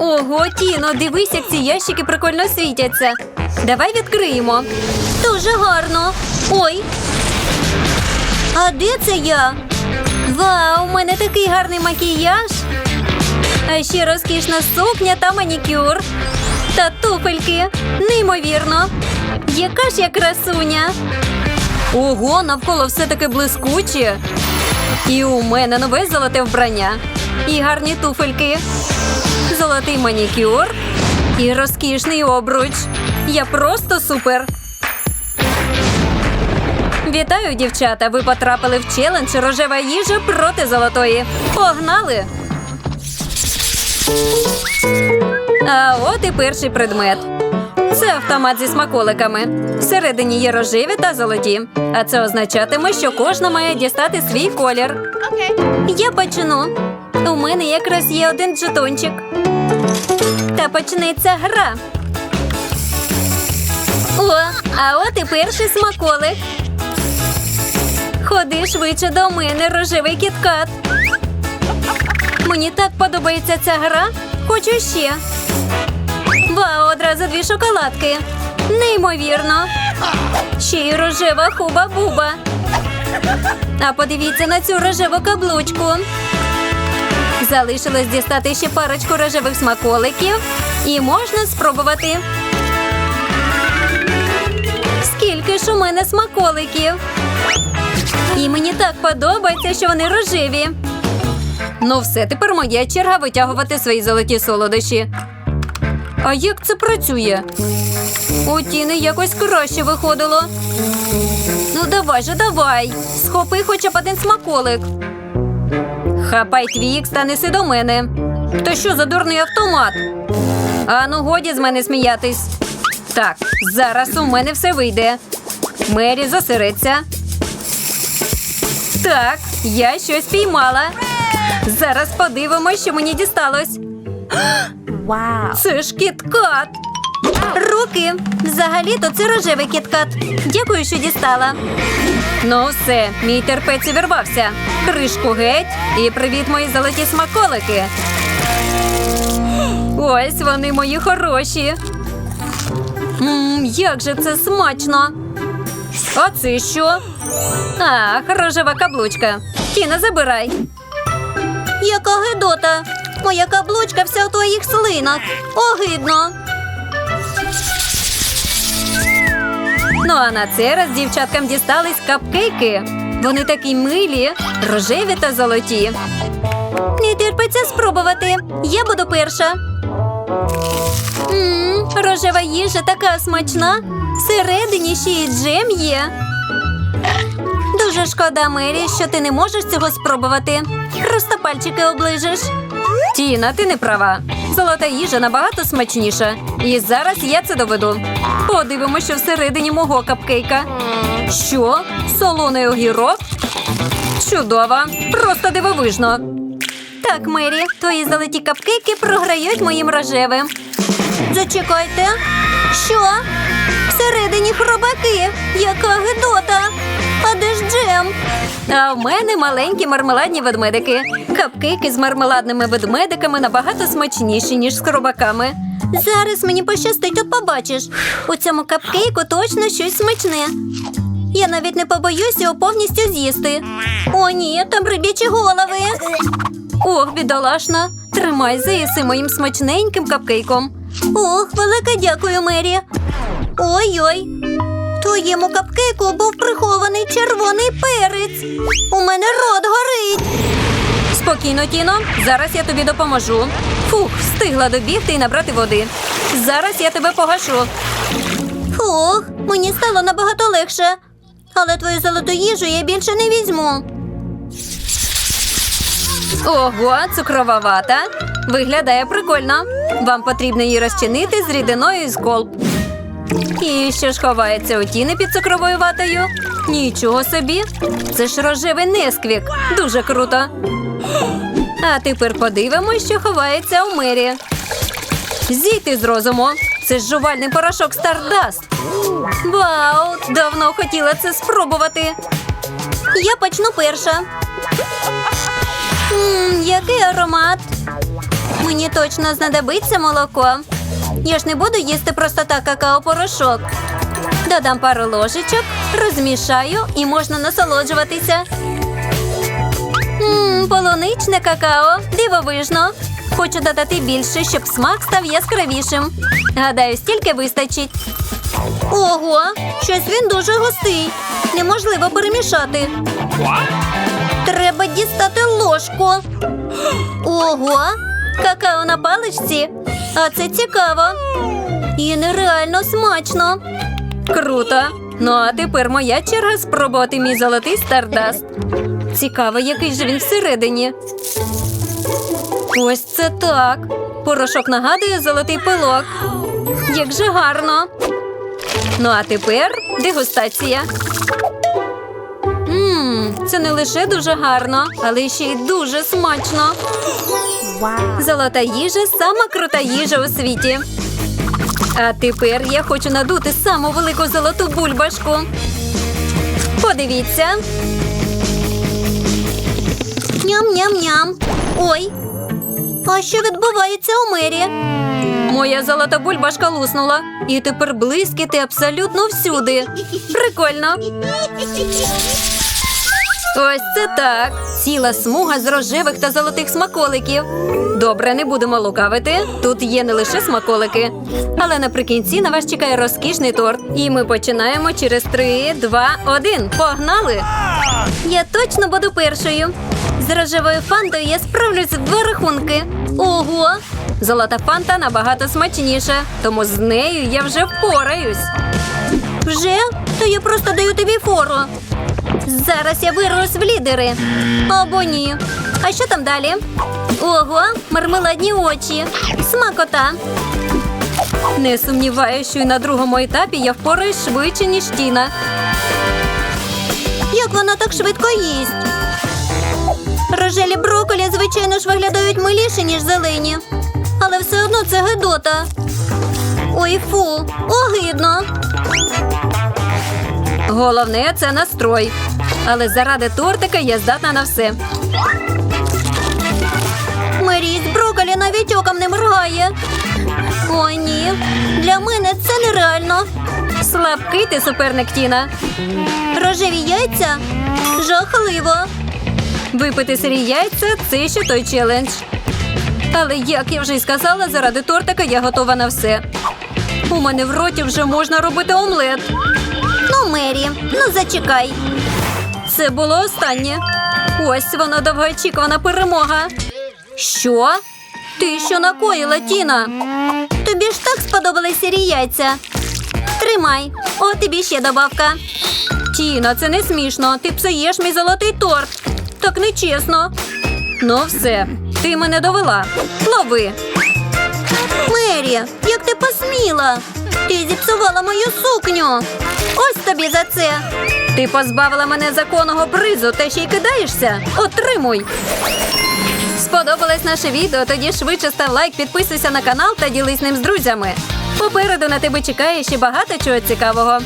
Ого, Тіно, дивись, як ці ящики прикольно світяться. Давай відкриємо. Дуже гарно. Ой. А де це я? Вау, у мене такий гарний макіяж. А ще розкішна сукня та манікюр. Та туфельки. Неймовірно. Яка ж я красуня. Ого, навколо все таке блискуче. І у мене нове золоте вбрання. І гарні туфельки. Золотий манікюр. І розкішний обруч. Я просто супер. Вітаю, дівчата! Ви потрапили в челендж рожева їжа проти золотої. Погнали! А от і перший предмет. Це автомат зі смаколиками. Всередині є рожеві та золоті. А це означатиме, що кожна має дістати свій колір. Я почну. У мене якраз є один жетончик. Та почнеться гра. О, а от і перший смаколик. Ходи швидше до мене, рожевий кіткат. Мені так подобається ця гра. Хочу ще. Вау, одразу дві шоколадки. Неймовірно. Ще й рожева хуба-буба. А подивіться на цю рожеву каблучку. Залишилось дістати ще парочку рожевих смаколиків. І можна спробувати. Скільки ж у мене смаколиків. І мені так подобається, що вони рожеві. Ну, все, тепер моя черга витягувати свої золоті солодощі. А як це працює? У Тіни якось краще виходило. Ну, давай же, давай. Схопи хоча б один смаколик. Хапай твікс та неси до мене. Та що за дурний автомат? А ну годі з мене сміятись. Так, зараз у мене все вийде. Мері засереться. Так, я щось піймала. Зараз подивимось, що мені дісталось. Вау. Це ж кіткат. Руки. Взагалі-то це рожевий кіткат. Дякую, що дістала. Ну, все, мій терпець увірвався. Кришку геть і привіт, мої золоті смаколики. Ось вони мої хороші. Мм, як же це смачно. А це що? Ах, рожева каблучка. Тіна, забирай. Яка гидота! Моя каблучка вся у твоїх слинах. Огидно. Ну а на цей раз дівчаткам дістались капкейки. Вони такі милі, рожеві та золоті. Не терпиться спробувати. Я буду перша. Мм, рожева їжа така смачна. Всередині ще й джем є. Дуже шкода, Мері, що ти не можеш цього спробувати. Просто пальчики оближеш. Тіна, ти не права. Золота їжа набагато смачніша. І зараз я це доведу. Подивимося, всередині мого капкейка. Що? Солоний огірок? Чудово! Просто дивовижно. Так, Мері, твої золоті капкейки програють моїм рожевим. Зачекайте. Що? Всередині хробаки. Яка гидота. Джем? А в мене маленькі мармеладні ведмедики. Капкейки з мармеладними ведмедиками набагато смачніші, ніж з хробаками. Зараз мені пощастить, от побачиш. У цьому капкейку точно щось смачне. Я навіть не побоюсь його повністю з'їсти. О, ні, там риб'ячі голови. Ох, бідолашна. Тримай, заїси моїм смачненьким капкейком. Ох, велике дякую, Мері. Ой-ой. Твоєму капкейку був прихований червоний перець. У мене рот горить. Спокійно, Тіно. Зараз я тобі допоможу. Фух, встигла добігти і набрати води. Зараз я тебе погашу. Фух, мені стало набагато легше. Але твою золоту їжу я більше не візьму. Ого, цукрова вата. Виглядає прикольно. Вам потрібно її розчинити з рідиною з колб. І що ж ховається у тіни під цукровою ватою? Нічого собі. Це ж рожевий несквік. Дуже круто. А тепер подивимось, що ховається у мері. Зійти з розуму. Це ж жувальний порошок Стардаст. Вау! Давно хотіла це спробувати. Я почну перша. Мм, який аромат. Мені точно знадобиться молоко. Я ж не буду їсти просто так какао-порошок. Додам пару ложечок, розмішаю і можна насолоджуватися. Ммм, полуничне какао, дивовижно. Хочу додати більше, щоб смак став яскравішим. Гадаю, стільки вистачить. Ого, щось він дуже густий. Неможливо перемішати. Треба дістати ложку. Ого, какао на паличці. А це цікаво. І нереально смачно. Круто. Ну а тепер моя черга спробувати мій золотий стардаст. Цікаво, який же він всередині. Ось це так. Порошок нагадує золотий пилок. Як же гарно. Ну а тепер дегустація. Мм, це не лише дуже гарно, але ще й дуже смачно. Золота їжа сама крута їжа у світі. А тепер я хочу надути саму велику золоту бульбашку. Подивіться. Ням-ням-ням. Ой. А що відбувається у мері? Моя золота бульбашка луснула. І тепер блискіти абсолютно всюди. Прикольно. Ось це так. Ціла смуга з рожевих та золотих смаколиків. Добре, не будемо лукавити. Тут є не лише смаколики. Але наприкінці на вас чекає розкішний торт. І ми починаємо через три, два, один. Погнали! Я точно буду першою. З рожевою фантою я справлюсь в два рахунки. Ого! Золота фанта набагато смачніша, тому з нею я вже впораюсь. Вже? То я просто даю тобі фору. Зараз я вирвусь в лідери. Або ні. А що там далі? Ого, мармеладні очі. Смакота. Не сумніваюся, що і на другому етапі я впораюсь швидше, ніж Тіна. Як вона так швидко їсть? Рожелі броколі, звичайно ж, виглядають миліше, ніж зелені. Але все одно це гидота. Ой, фу, огидно. Головне це настрой. Але заради тортика я здатна на все. Марій з броколі навіть оком не моргає. О, ні. Для мене це нереально. Слабкий ти суперник Тіна. Рожеві яйця? Жахливо. Випити сирі яйця це ще той челендж. Але як я вже й сказала, заради тортика я готова на все. У мене в роті вже можна робити омлет. Ну, Мері, ну зачекай. Це було останнє. Ось вона довгоочікувана перемога. Що? Ти що накоїла, Тіна? Тобі ж так сподобалися сірі яйця. Тримай, о, тобі ще добавка. Тіна, це не смішно. Ти псуєш мій золотий торт. Так нечесно. Ну, все, ти мене довела. Лови. Мері, як ти посміла? Ти зіпсувала мою сукню. Ось тобі за це. Ти позбавила мене законного призу та ще й кидаєшся. Отримуй. Сподобалось наше відео? Тоді швидше став лайк, підписуйся на канал та ділись ним з друзями. Попереду на тебе чекає ще багато чого цікавого.